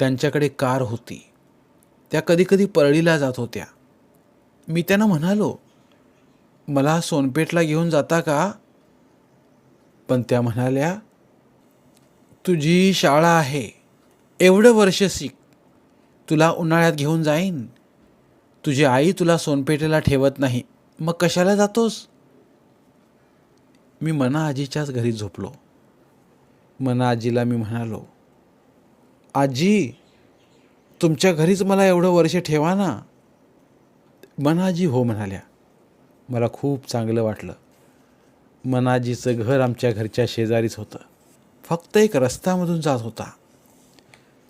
त्यांच्याकडे कार होती. त्या कधीकधी परळीला जात होत्या. मी त्यांना म्हणालो मला सोनपेठला घेऊन जाता का? पण त्या म्हणाल्या तुझी शाळा आहे. एवढं वर्ष शिक. तुला उन्हाळ्यात घेऊन जाईन. तुझी आई तुला सोनपेठेला ठेवत नाही. मग कशाला जातोस? मी मना आजीच्याच घरी झोपलो. मना आजीला मी म्हणालो आजी तुमच्या घरीच मला एवढं वर्ष ठेवा ना. मनाजी हो म्हणाल्या. मला खूप चांगलं वाटलं. मनाजीचं घर आमच्या घरच्या शेजारीच होतं. फक्त एक रस्त्यामधून जात होता.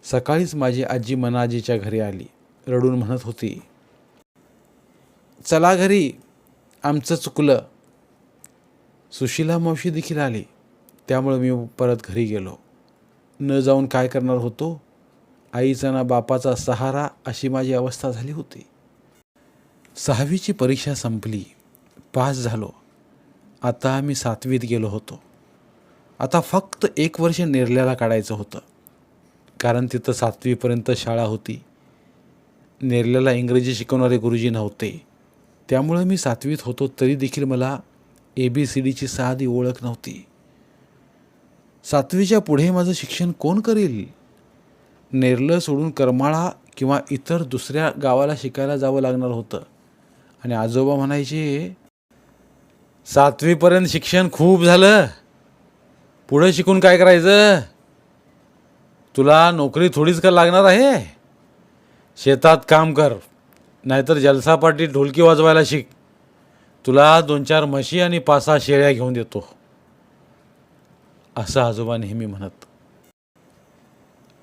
सकाळीच माझी आजी मनाजीच्या घरी आली. रडून म्हणत होती चला घरी आमचं चुकलं. सुशिला मावशी देखील आली. त्यामुळं मी परत घरी गेलो. न जाऊन काय करणार होतो? आईचा ना बापाचा सहारा अशी माझी अवस्था झाली होती. सहावीची परीक्षा संपली. पास झालो. आता मी सातवीत गेलो होतो. आता फक्त एक वर्ष नेरल्याला काढायचं होतं. कारण तिथं सातवीपर्यंत शाळा होती. नेरल्याला इंग्रजी शिकवणारे गुरुजी नव्हते. त्यामुळं मी सातवीत होतो तरी देखील मला ए बी सी डीची साधी ओळख नव्हती. सातवीच्या पुढे माझं शिक्षण कोण करेल? नेरलं सोडून करमाळा किंवा इतर दुसऱ्या गावाला शिकायला जावं लागणार होतं. आणि आजोबा म्हणायचे सातवीपर्यंत शिक्षण खूप झालं. पुढं शिकून काय करायचं? तुला नोकरी थोडीच का लागणार आहे? शेतात काम कर. नाहीतर जलसापाटी ढोलकी वाजवायला शिक. तुला दोन चार म्हशी आणि पाच सहा शेळ्या घेऊन देतो. असं आजोबा नेहमी म्हणत.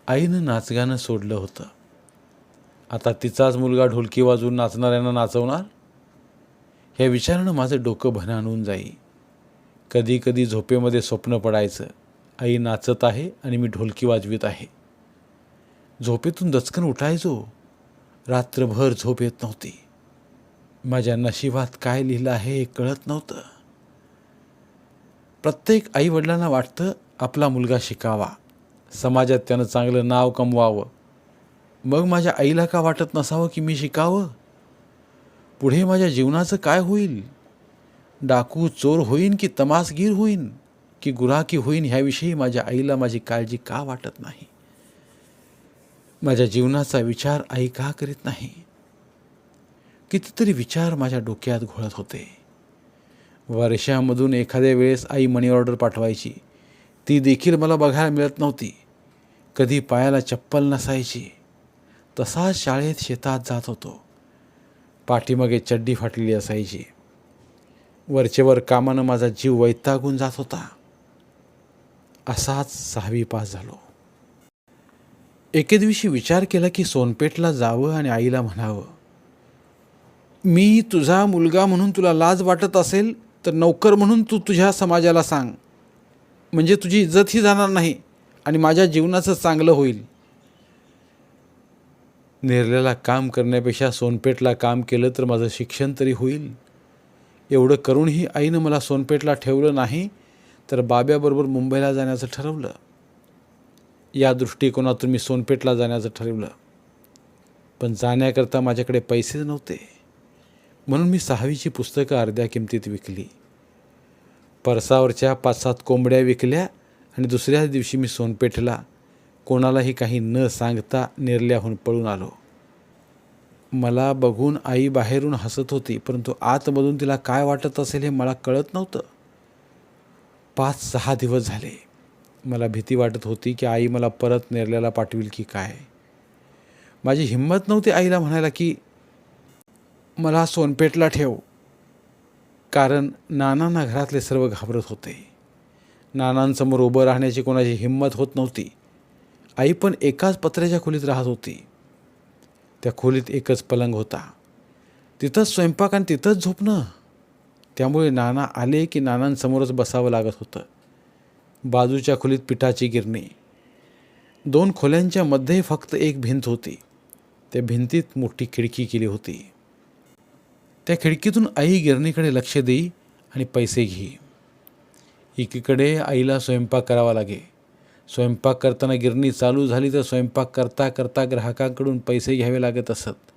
आईनं नाचगाणं सोडलं होतं. आता तिचाच मुलगा ढोलकी वाजवून नाचणाऱ्यांना नाचवणार? ह्या विचारानं माझं डोकं भनाणून जाई. कधी कधी झोपेमध्ये स्वप्न पडायचं. आई नाचत आहे आणि मी ढोलकी वाजवीत आहे. झोपेतून दचकन उठायचो. रात्रभर झोप येत नव्हती. माझ्या नशिबात काय लिहिलं आहे हे कळत नव्हतं. प्रत्येक आईवडिलांना वाटतं आपला मुलगा शिकावा. समाजात त्यानं चांगलं नाव कमवावं. मग माझ्या आईला का वाटत नसावं की मी शिकावं? पुढे माझ्या जीवनाचं काय होईल? डाकू चोर होईन की तमासगीर होईन? की गुराकी होईन ह्याविषयी माझ्या आईला माझी काळजी का वाटत नाही? माझ्या जीवनाचा विचार आई का करीत नाही? कितीतरी विचार माझ्या डोक्यात घोळत होते. वर्षामधून एखाद्या वेळेस आई मनी ऑर्डर पाठवायची. ती देखील मला बघायला मिळत नव्हती. कधी पायाला चप्पल नसायची. तसाच शाळेत शेतात जात होतो. पाठीमागे चड्डी फाटलेली असायची. वरचेवर कामानं माझा जीव वैतागून जात होता. असाच सहावी पास झालो. एके दिवशी विचार केला की सोनपेठला जावं आणि आईला म्हणावं मी तुझा मुलगा म्हणून तुला लाज वाटत असेल तर नोकर म्हणून तू तुझ्या समाजाला सांग. म्हणजे तुझी इज्जतही जाणार नाही आणि माझ्या जीवनाचं चांगलं होईल. नेरलेला काम करण्यापेक्षा सोनपेठला काम केलं तर माझं शिक्षण तरी होईल. एवढं करूनही आईनं मला सोनपेठला ठेवलं नाही तर बाब्याबरोबर मुंबईला जाण्याचं ठरवलं. या दृष्टिकोनातून मी सोनपेठला जाण्याचं ठरवलं. पण जाण्याकरता माझ्याकडे पैसेच नव्हते. म्हणून मी सहावीची पुस्तकं अर्ध्या किमतीत विकली. परसावरच्या पाच सात कोंबड्या विकल्या आणि दुसऱ्याच दिवशी मी सोनपेठला कोणालाही काही न सांगता निर्ल्याहून पळून आलो. मला बघून आई बाहेरून हसत होती परंतु आतमधून तिला काय वाटत असेल हे मला कळत नव्हतं. पाच सहा दिवस झाले. मला भीती वाटत होती की आई मला परत नेरल्याला पाठवील की काय? माझी हिंमत नव्हती आईला म्हणायला की मला सोनपेठला ठेव. कारण नानांना घरातले सर्व घाबरत होते. नानांसमोर उभं राहण्याची कोणाची हिंमत होत नव्हती. आई पण एकाच पत्र्याच्या खोलीत राहत होती. त्या खोलीत एकच पलंग होता. तिथंच स्वयंपाक आणि तिथंच झोपणं. त्यामुळे नाना आले की नानांसमोरच बसावं लागत होतं. बाजूच्या खोलीत पिठाची गिरणी. दोन खोल्यांच्या मध्ये फक्त एक भिंत होती. त्या भिंतीत मोठी खिडकी केली होती. त्या खिडकीतून आई गिरणीकडे लक्ष देई आणि पैसे घेई एकीकडे आईला स्वयंपाक करावा लागे. स्वयंपाक करताना गिरणी चालू झाली तर स्वयंपाक करता करता ग्राहकांकडून पैसे घ्यावे लागत असत.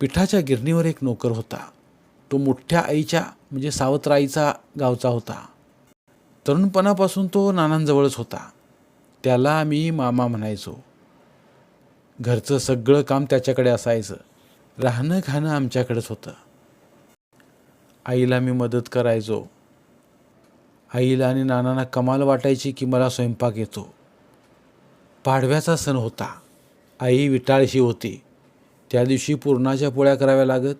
पिठाच्या गिरणीवर एक नोकर होता. तो मोठ्या आईच्या म्हणजे सावत्र आईचा गावचा होता. तरुणपणापासून तो नानांजवळच होता. त्याला आम्ही मामा म्हणायचो. घरचं सगळं काम त्याच्याकडे असायचं. राहणं खाणं आमच्याकडेच होतं. आईला मी मदत करायचो. आईला आणि नानांना कमाल वाटायची की मला स्वयंपाक येतो. पाडव्याचा सण होता. आई विटाळशी होती. त्या दिवशी पुरणाच्या पोळ्या कराव्या लागत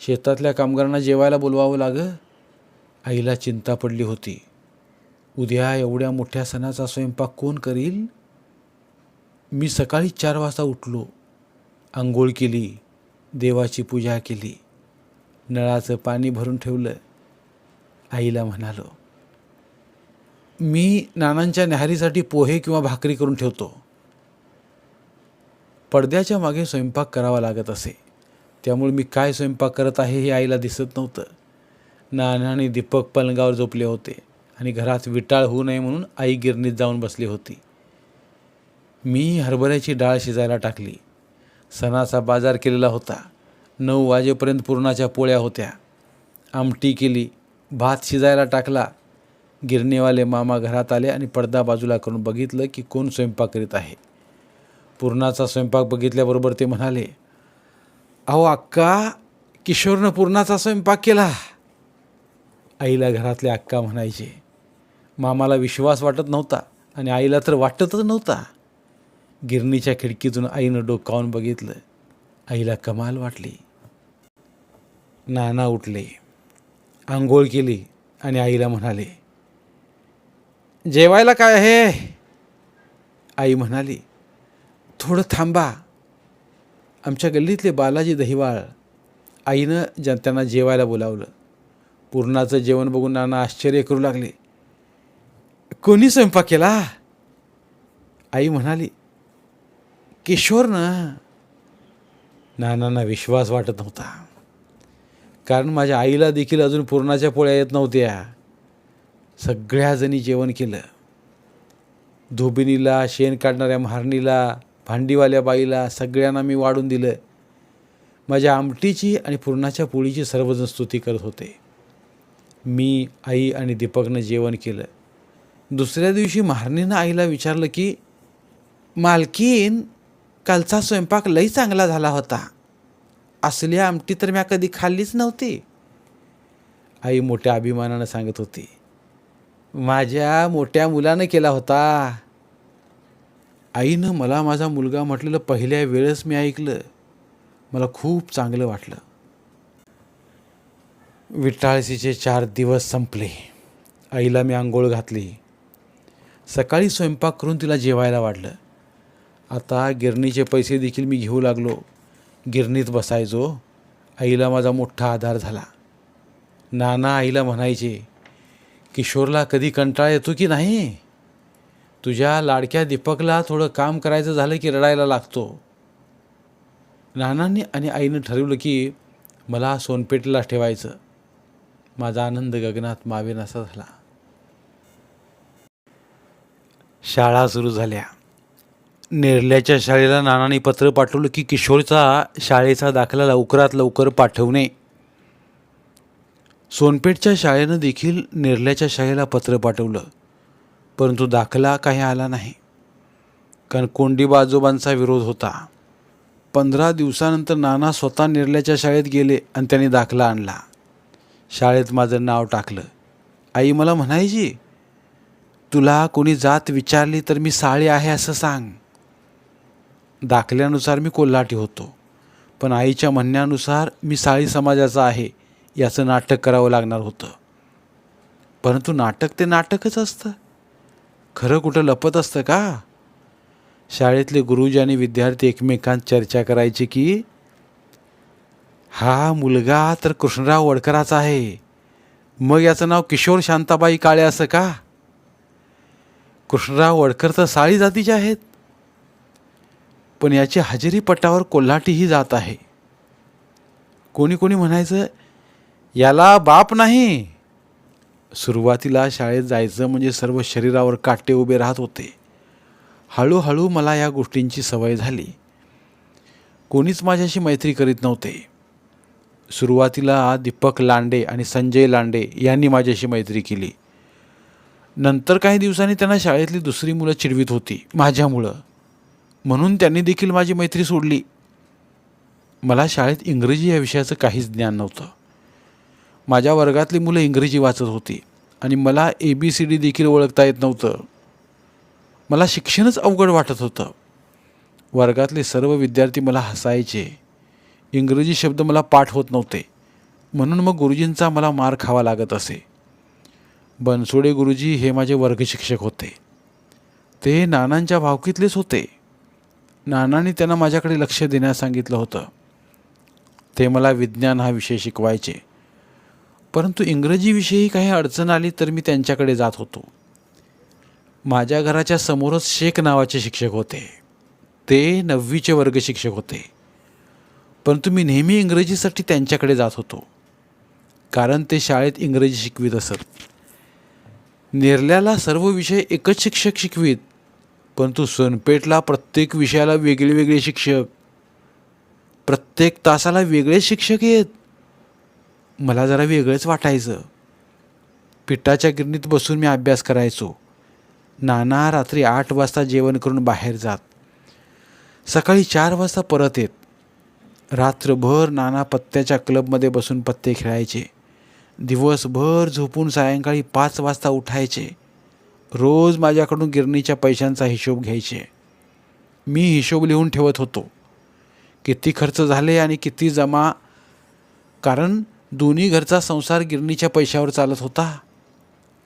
शेतातल्या कामगारांना जेवायला बोलवावं लागं आईला चिंता पडली होती. उद्या एवढ्या मोठ्या सणाचा स्वयंपाक कोण करील? मी सकाळी चार वाजता उठलो. आंघोळ केली. देवाची पूजा केली. नळाचं पाणी भरून ठेवलं. आईला म्हणालो मी नानांच्या न्याहारीसाठी पोहे किंवा भाकरी करून ठेवतो. पडद्याच्या मागे स्वयंपाक करावा लागत असे. त्यामुळे मी काय स्वयंपाक करत आहे हे आईला दिसत नव्हतं. नाना आणि दीपक पलंगावर झोपले होते आणि घरात विटाळ होऊ नये म्हणून आई गिरणीत जाऊन बसली होती. मी हरभऱ्याची डाळ शिजायला टाकली. सणाचा बाजार केलेला होता. नऊ वाजेपर्यंत पुरणाच्या पोळ्या होत्या. आमटी केली भात शिजायला टाकला. गिरणीवाले मामा घरात आले आणि पडदा बाजूला करून बघितलं की कोण स्वयंपाक करीत आहे. पुरणाचा स्वयंपाक बघितल्याबरोबर ते म्हणाले अहो अक्का किशोरनं पुरणाचा स्वयंपाक केला. आईला घरातले अक्का म्हणायचे मामाला विश्वास वाटत नव्हता आणि आईला तर वाटतच नव्हता. गिरणीच्या खिडकीतून आईनं डोकावून बघितलं. आईला कमाल वाटली. नाना उठले. आंघोळ केली आणि आईला म्हणाले जेवायला काय आहे? आई म्हणाली थोडं थांबा. आमच्या गल्लीतले बालाजी दहिवाळ. आईनं ज त्यांना जेवायला बोलावलं. पूर्णाचं जेवण बघून नाना आश्चर्य करू लागले. कोणी स्वयंपाक केला? आई म्हणाली किशोरनं नानांना विश्वास वाटत नव्हता. कारण माझ्या आईला देखील अजून पुरणाच्या पोळ्या येत नव्हत्या. सगळ्याजणी जेवण केलं. धोबिनीला शेण काढणाऱ्या महारणीला भांडीवाल्या बाईला सगळ्यांना मी वाढून दिलं. माझ्या आमटीची आणि पुरणाच्या पोळीची सर्वजण स्तुती करत होते. मी आई आणि दीपकनं जेवण केलं. दुसऱ्या दिवशी महारणीनं आईला विचारलं की मालकीन कालचा स्वयंपाक लई चांगला झाला होता. असली आमटी तर म्या कधी खाल्लीच नव्हती. आई मोठ्या अभिमानानं सांगत होती माझ्या मोठ्या मुलानं केला होता. आईनं मला माझा मुलगा म्हटलेलं पहिल्या वेळेस मी ऐकलं. मला खूप चांगलं वाटलं. विटाळसीचे चार दिवस संपले. आईला मी आंघोळ घातली. सकाळी स्वयंपाक करून तिला जेवायला वाढलं. आता गिरणीचे पैसे देखील मी घेऊ लागलो. गिरणीत बसायचो. आईला माझा मोठा आधार झाला. नाना आईला म्हणायचे किशोरला कधी कंटाळा येतो की नाही? तुझ्या लाडक्या दीपकला थोडं काम करायचं झालं की रडायला लागतो. नानांनी आणि आईनं ठरवलं की मला सोनपेठला ठेवायचं. माझा आनंद गगनात मावेनासा झाला. शाळा सुरू झाल्या. नेरल्याच्या शाळेला नानांनी पत्र पाठवलं की किशोरचा शाळेचा दाखला लवकरात लवकर पाठवणे. सोनपेठच्या शाळेनं देखील नेरल्याच्या शाळेला पत्र पाठवलं परंतु दाखला काही आला नाही. कारण कोंडीबा आजोबांचा विरोध होता. पंधरा दिवसानंतर नाना स्वतः निर्ल्याच्या शाळेत गेले आणि त्यांनी दाखला आणला. शाळेत माझं नाव टाकलं. आई मला म्हणायची तुला कोणी जात विचारली तर मी साळी आहे असं सांग. दाखल्यानुसार मी कोल्हाटी होतो. पण आईच्या म्हणण्यानुसार मी साळी समाजाचा आहे याचं नाटक करावं लागणार होतं. परंतु नाटक ते नाटकच असतं. खरं कुठं लपत असतं का? शाळेतले गुरुजी आणि विद्यार्थी एकमेकांत चर्चा करायचे की हा मुलगा तर कृष्णराव वडकराचा आहे. मग याचं नाव किशोर शांताबाई काळे असं का? कृष्णराव वडकर तर साळी जातीचे आहेत. पण याची हजेरी पटावर कोल्हाटीही जात आहे. कोणी कोणी म्हणायचं याला बाप नाही. सुरुवातीला शाळेत जायचं म्हणजे सर्व शरीरावर काटे उभे राहत होते. हळूहळू मला या गोष्टींची सवय झाली. कोणीच माझ्याशी मैत्री करीत नव्हते. सुरुवातीला दीपक लांडे आणि संजय लांडे यांनी माझ्याशी मैत्री केली. नंतर काही दिवसांनी त्यांना शाळेतली दुसरी मुलं चिडवीत होती माझ्यामुळं. म्हणून त्यांनी देखील माझी मैत्री सोडली. मला शाळेत इंग्रजी या विषयाचं काहीच ज्ञान नव्हतं. माझ्या वर्गातली मुलं इंग्रजी वाचत होती आणि मला ए बी सी डी देखील ओळखता येत नव्हतं. मला शिक्षणच अवघड वाटत होतं. वर्गातले सर्व विद्यार्थी मला हसायचे. इंग्रजी शब्द मला पाठ होत नव्हते. म्हणून मग गुरुजींचा मला मार खावा लागत असे. बनसोडे गुरुजी हे माझे वर्गशिक्षक होते. ते नानांच्या भावकीतलेच होते. नानांनी त्यांना माझ्याकडे लक्ष देण्यास सांगितलं होतं. ते मला विज्ञान हा विषय शिकवायचे. परंतु इंग्रजीविषयी काही अडचण आली तर मी त्यांच्याकडे जात होतो. माझ्या घराच्या समोरच शेख नावाचे शिक्षक होते. ते नववीचे वर्ग शिक्षक होते. परंतु मी नेहमी इंग्रजीसाठी त्यांच्याकडे जात होतो. कारण ते शाळेत इंग्रजी शिकवीत असत. निर्ल्याला सर्व विषय एकच शिक्षक शिकवीत परंतु सनपेठला प्रत्येक विषयाला वेगळे वेगळे शिक्षक प्रत्येक तासाला वेगळे शिक्षक येत. मला जरा वेगळंच वाटायचं. पिठाच्या गिरणीत बसून मी अभ्यास करायचो. नाना रात्री आठ वाजता जेवण करून बाहेर जात. सकाळी चार वाजता परत येत. रात्रभर नाना पत्त्याच्या क्लबमध्ये बसून पत्ते खेळायचे. दिवसभर झोपून सायंकाळी पाच वाजता उठायचे. रोज माझ्याकडून गिरणीच्या पैशांचा हिशोब घ्यायचे. मी हिशोब लिहून ठेवत होतो. किती खर्च झाले आणि किती जमा? कारण दोन्ही घरचा संसार गिरणीच्या पैशावर चालत होता.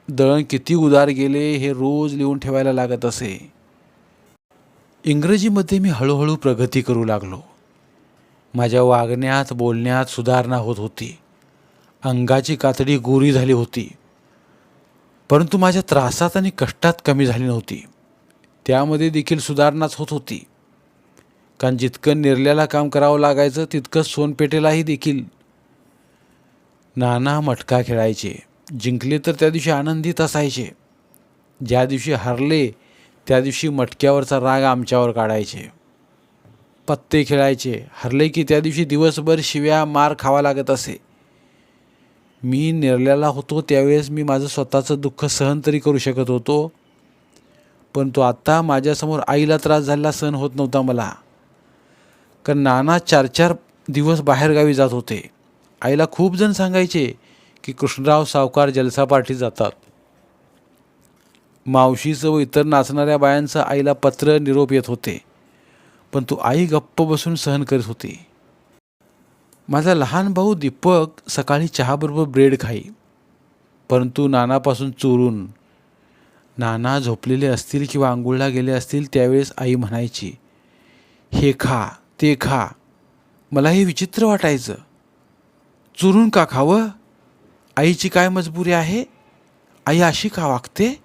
दळण किती उदार गेले हे रोज लिहून ठेवायला लागत असे. इंग्रजीमध्ये मी हळूहळू प्रगती करू लागलो. माझ्या वागण्यात बोलण्यात सुधारणा होत होती. अंगाची कातडी गोरी झाली होती. परंतु माझ्या त्रासात आणि कष्टात कमी झाली नव्हती. त्यामध्ये देखील सुधारणाच होत होती. कारण जितकं निर्ल्याला काम करावं लागायचं तितकं सोनपेठेलाही देखील. नाना मटका खेळायचे. जिंकले तर त्या दिवशी आनंदित असायचे. ज्या दिवशी हरले त्या दिवशी मटक्यावरचा राग आमच्यावर काढायचे. पत्ते खेळायचे. हरले की त्या दिवशी दिवसभर शिव्या मार खावा लागत असे. मी निर्ल्याला होतो त्यावेळेस मी माझं स्वतःचं दुःख सहन तरी करू शकत होतो. पण तो आत्ता माझ्यासमोर आईला त्रास झालेला सहन होत नव्हता मला. कारण नाना चार चार दिवस बाहेरगावी जात होते. आईला खूप जण सांगायचे की कृष्णराव सावकार जलसा पार्टी जातात. मावशीचं व इतर नाचणाऱ्या बायांचं आईला पत्र निरोप येत होते. पण तू आई गप्प बसून सहन करीत होती. माझा लहान भाऊ दीपक सकाळी चहाबरोबर ब्रेड खाई. परंतु नानापासून चोरून नाना झोपलेले असतील किंवा आंघोळला गेले असतील त्यावेळेस आई म्हणायची हे खा ते खा मला हे विचित्र वाटायचं. चुरून का खावं? आईची काय मजबुरी आहे? आई अशी का वागते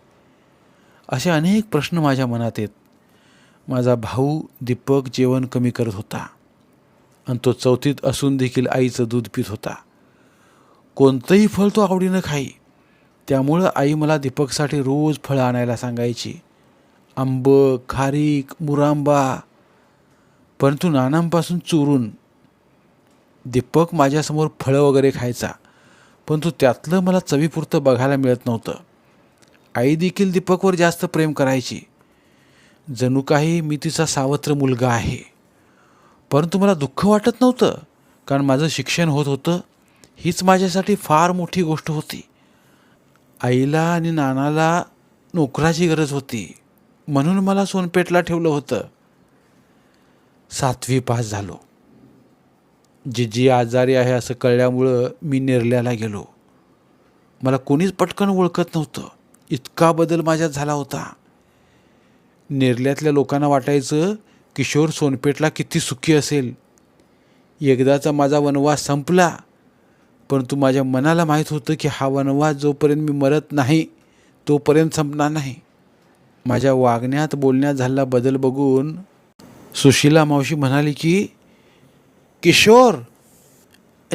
असे अनेक प्रश्न माझ्या मनात येत. माझा भाऊ दीपक जेवण कमी करत होता. आणि तो चौथीत असून देखील आईचं दूध पित होता. कोणतंही फळ तो आवडीनं खाई. त्यामुळं आई मला दीपकसाठी रोज फळं आणायला सांगायची. आंब खारीक मुरांबा. परंतु नानांपासून चोरून दीपक माझ्यासमोर फळं वगैरे खायचा. परंतु त्यातलं मला चवीपुरतं बघायला मिळत नव्हतं. आई देखील दीपकवर जास्त प्रेम करायची. जणू काही मी तिचा सावत्र मुलगा आहे. परंतु मला दुःख वाटत नव्हतं? कारण माझं शिक्षण होत होतं. हीच माझ्यासाठी फार मोठी गोष्ट होती. आईला आणि नानाला नोकराची गरज होती. म्हणून मला सोनपेठला ठेवलं होतं. सातवी पास झालो. जिजी आजारी आहे असं कळल्यामुळं मी नेरल्याला गेलो. मला कोणीच पटकन ओळखत नव्हतं. इतका बदल माझ्यात झाला होता. नेरल्यातल्या लोकांना वाटायचं किशोर सोनपेठला किती सुखी असेल. एकदाचा माझा वनवास संपला परंतु माझ्या मनाला माहीत होतं की हा वनवास जोपर्यंत मी मरत नाही तोपर्यंत संपणार नाही. माझ्या वागण्यात बोलण्यात झालेला बदल बघून सुशीला मावशी म्हणाली की किशोर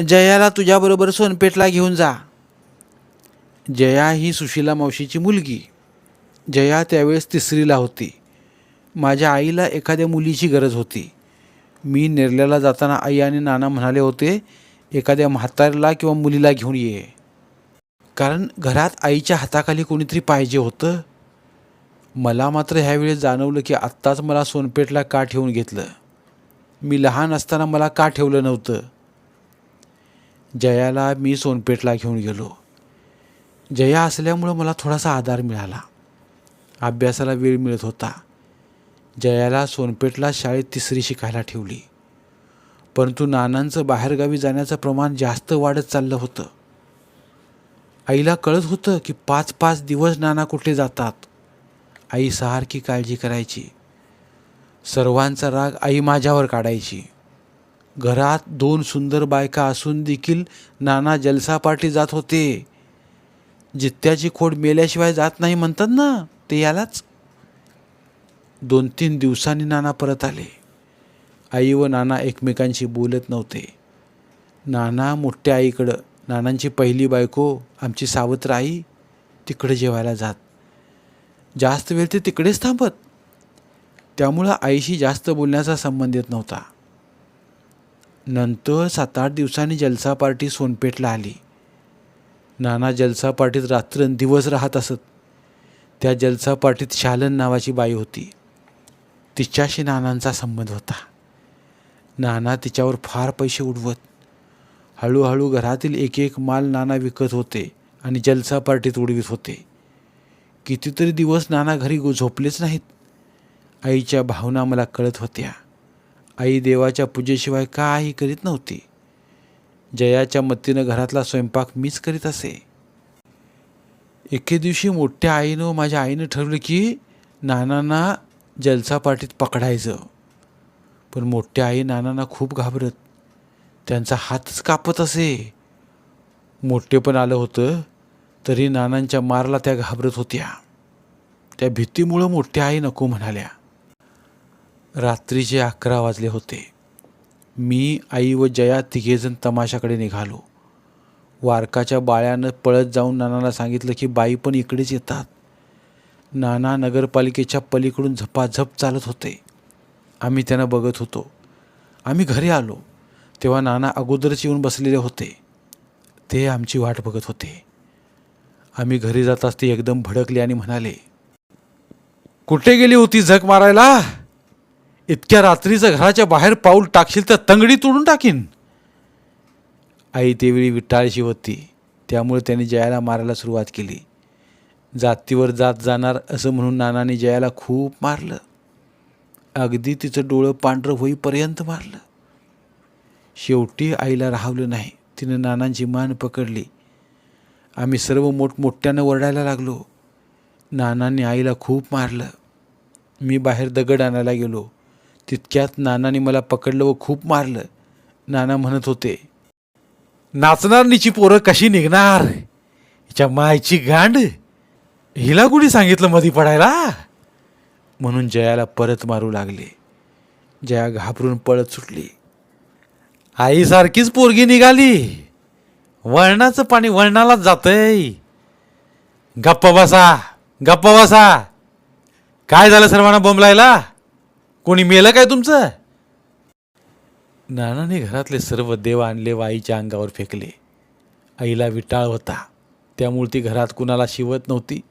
जयाला तुझ्याबरोबर सोनपेठला घेऊन जा. जया ही सुशीला मावशीची मुलगी. जया त्यावेळेस तिसरीला होती. माझ्या आईला एखाद्या मुलीची गरज होती. मी नेरल्याला जाताना आई आणि नाना म्हणाले होते एखाद्या म्हातारीला किंवा मुलीला घेऊन ये. कारण घरात आईच्या हाताखाली कोणीतरी पाहिजे होतं. मला मात्र ह्यावेळी जाणवलं की आत्ताच मला सोनपेठला का ठेवून घेतलं. मी लहान असताना मला का ठेवलं नव्हतं. जयाला मी सोनपेठला घेऊन गेलो. जया असल्यामुळं मला थोडासा आधार मिळाला. अभ्यासाला वेळ मिळत होता. जयाला सोनपेठला शाळेत तिसरी शिकायला ठेवली. परंतु नानांचं बाहेरगावी जाण्याचं प्रमाण जास्त वाढत चाललं होतं. आईला कळत होतं की पाच पाच दिवस नाना कुठे जातात. आई सारखी काळजी करायची. सर्वांचा राग आई माझ्यावर काढायची. घरात दोन सुंदर बायका असून देखील नाना जलसापाठी जात होते. जित्त्याची खोड मेल्याशिवाय जात नाही म्हणतात ना ते यालाच. दोन तीन दिवसांनी नाना परत आले. आई व नाना एकमेकांशी बोलत नव्हते. नाना मोठ्या आईकडं नानांची पहिली बायको आमची सावत्र आई तिकडे जेवायला जात. जास्त वेळ ते तिकडेच थांबत. त्यामुळं आईशी जास्त बोलण्याचा संबंध येत नव्हता. नंतर सात आठ दिवसांनी जलसा पार्टी सोनपेठला आली. नाना जलसा पार्टीत रात्रंदिवस राहत असत. त्या जलसा पार्टीत शालन नावाची बाई होती. तिच्याशी नानांचा संबंध होता. नाना तिच्यावर फार पैसे उडवत. हळूहळू घरातील एक एक माल नाना विकत होते आणि जलसा पार्टीत उडवीत होते. कितीतरी दिवस नाना घरी झोपलेच नाहीत. आईच्या भावना मला कळत होत्या. आई देवाच्या पूजेशिवाय काही करीत नव्हती. जयाच्या मतीनं घरातला स्वयंपाक मीच करीत असे. एके दिवशी मोठ्या आईनं माझ्या आईनं ठरवलं की नानांना जलसा पकडायचं. पण मोठ्या आई नानांना खूप घाबरत. त्यांचा हातच कापत असे. मोठेपण आलं होतं तरी नानांच्या मारला त्या घाबरत होत्या. त्या भीतीमुळं मोठ्या आई नको म्हणाल्या. रात्रीचे अकरा वाजले होते. मी आई व जया तिघेजण तमाशाकडे निघालो. वारकाच्या बाळ्यानं पळत जाऊन नानाला सांगितलं की बाई पण इकडेच येतात. नाना नगरपालिकेच्या पलीकडून झपाझप चालत होते. आम्ही त्यांना बघत होतो. आम्ही घरी आलो. तेव्हा नाना अगोदरच येऊन बसलेले होते. ते आमची वाट बघत होते. आम्ही घरी जाताच ते एकदम भडकले आणि म्हणाले कुठे गेली होती झक मारायला? इतक्या रात्रीचं घराच्या बाहेर पाऊल टाकशील तर तंगडी तोडून टाकीन. आई तेवेळी विटाळशी होती. त्यामुळे त्याने जयाला मारायला सुरुवात केली. जातीवर जात जाणार असं म्हणून नानाने जयाला खूप मारलं. अगदी तिचं डोळं पांढरं होईपर्यंत मारलं. शेवटी आईला राहवलं नाही. तिनं नानांची मान पकडली. आम्ही सर्व मोठमोठ्यानं ओरडायला लागलो. नानांनी आईला खूप मारलं. मी बाहेर दगड आणायला गेलो. तितक्यात नानाने मला पकडलं व खूप मारलं. नाना म्हणत होते नाचणार निची पोरं कशी निघणार? हिच्या मायची गांड हिला कुणी सांगितलं मधी पडायला? म्हणून जयाला परत मारू लागले. जया घाबरून पळत सुटली. आईसारखीच पोरगी निघाली. वळणाचं पाणी वळणालाच जातंय. गप्पा बसा गप्पा बसा. काय झालं सर्वांना बोंबलायला कोणी मेलं काय तुमचं? नानाने घरातले सर्व देव आणले आईच्या अंगावर फेकले. आईला विटाळ होता. त्यामुळे ती घरात कुणाला शिवत नव्हती.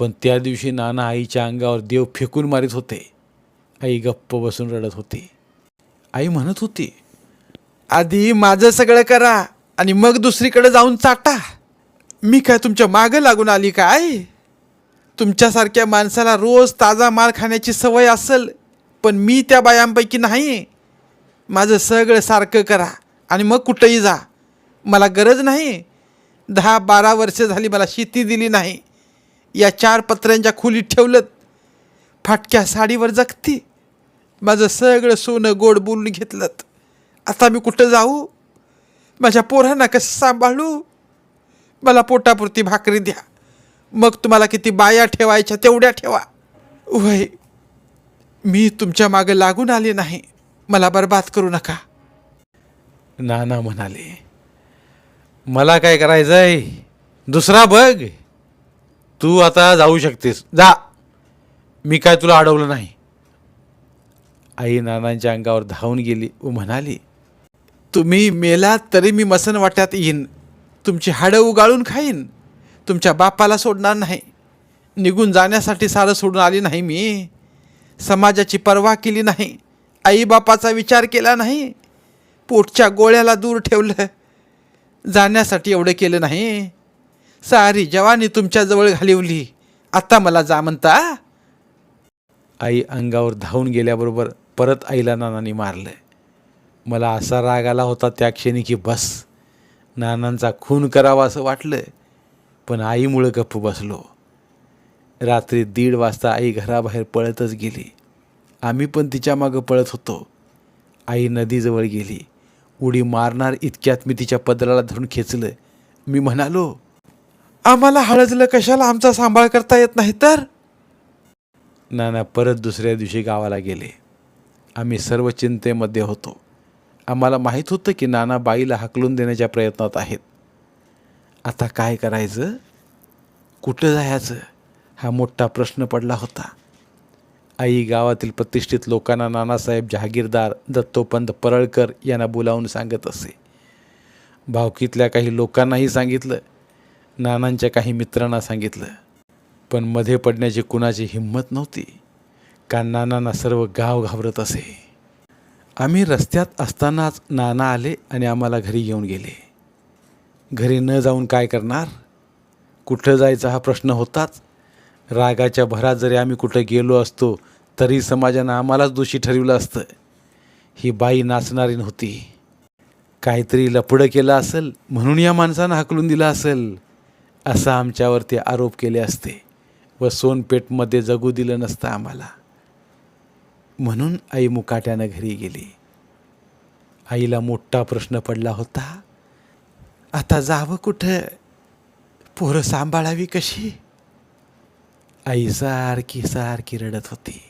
पण त्या दिवशी नाना आईच्या अंगावर देव फेकून मारित होते. आई गप्प बसून रडत होती. आई म्हणत होती आधी माझं सगळं करा आणि मग दुसरीकडे जाऊन चाटा. मी काय तुमच्या मागं लागून आली काय तुमच्यासारख्या माणसाला रोज ताजा माल खाण्याची सवय असेल पण मी त्या बायांपैकी नाही. माझं सगळं सारखं करा आणि मग कुठंही जा. मला गरज नाही. दहा बारा वर्ष झाली मला शेती दिली नाही. या चार पत्र्यांच्या खोलीत ठेवलं फाटक्या साडीवर जगती. माझं सगळं सोनं गोड बोलून घेतलं आता मी कुठं जाऊ? माझ्या पोरांना कसं सांभाळू? मला पोटापुरती भाकरी द्या. मग तुम्हाला किती बाया ठेवायच्या तेवढ्या ठेवा. वय मी तुमच्या मागं लागून आले नाही. मला बर्बाद करू नका. नाना म्हणाले मला काय करायचंय? दुसरा बघ. तू आता जाऊ शकतेस. जा. मी काय तुला अडवलं नाही. आई नानांच्या अंगावर धावून गेली व म्हणाली तुम्ही मेलात तरी मी मसन वाट्यात येईन. तुमची हाडं उगाळून खाईन. तुमच्या बापाला सोडणार नाही. निघून जाण्यासाठी सारं सोडून आली नाही मी. समाजाची पर्वा केली नाही. आईबापाचा विचार केला नाही. पोटच्या गोळ्याला दूर ठेवलं. जाण्यासाठी एवढं केलं नाही. सारी जवानी तुमच्याजवळ घालिवली. आत्ता मला जा म्हणता. आई अंगावर धावून गेल्याबरोबर परत आईला नानांनी मारलं मला असा राग आला होता त्या क्षणी की बस नानांचा खून करावा असं वाटलं पण आईमुळं गप्प बसलो. रात्री दीड वाजता आई घराबाहेर पळतच गेली. आम्ही पण तिच्या मागं पळत होतो. आई नदीजवळ गेली. उडी मारणार इतक्यात मी तिच्या पदराला धरून खेचलं. मी म्हणालो आम्हाला हळजलं कशाला आमचा सांभाळ करता येत नाही तर? नाना परत दुसऱ्या दिवशी गावाला गेले. आम्ही सर्व चिंतेमध्ये होतो. आम्हाला माहीत होतं की नाना बाईला हकलून देण्याच्या प्रयत्नात आहेत. आता काय करायचं? कुठं जायचं? हा मोठा प्रश्न पडला होता. आई गावातील प्रतिष्ठित लोकांना नानासाहेब जहागीरदार दत्तोपंत परळकर यांना बोलावून सांगत असे. भावकीतल्या काही लोकांनाही सांगितलं नानांच्या काही मित्रांना सांगितलं पण मध्ये पडण्याची कुणाची हिंमत नव्हती का नानांना सर्व गाव घाबरत असे. आम्ही रस्त्यात असतानाच नाना आले आणि आम्हाला घरी येऊन गेले. घरी न जाऊन काय करणार? कुठं जायचा हा प्रश्न होताच. रागाच्या भरात जरी आम्ही कुठं गेलो असतो तरी समाजानं आम्हालाच दोषी ठरवलं असतं. ही बाई नाचणारी नव्हती. काहीतरी लपडं केलं असेल म्हणून या माणसानं हाकलून दिलं असेल. असा आमच्यावरती आरोप केले असते व सोनपेठमध्ये जगू दिलं नसतं आम्हाला. म्हणून आई मुकाट्यानं घरी गेली. आईला मोठा प्रश्न पडला होता आता जावं कुठं? पोरं सांभाळावी कशी? आई सारखी सारखी रडत होती.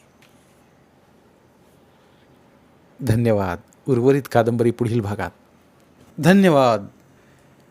धन्यवाद. उर्वरित कादंबरी पुढील भागात. धन्यवाद.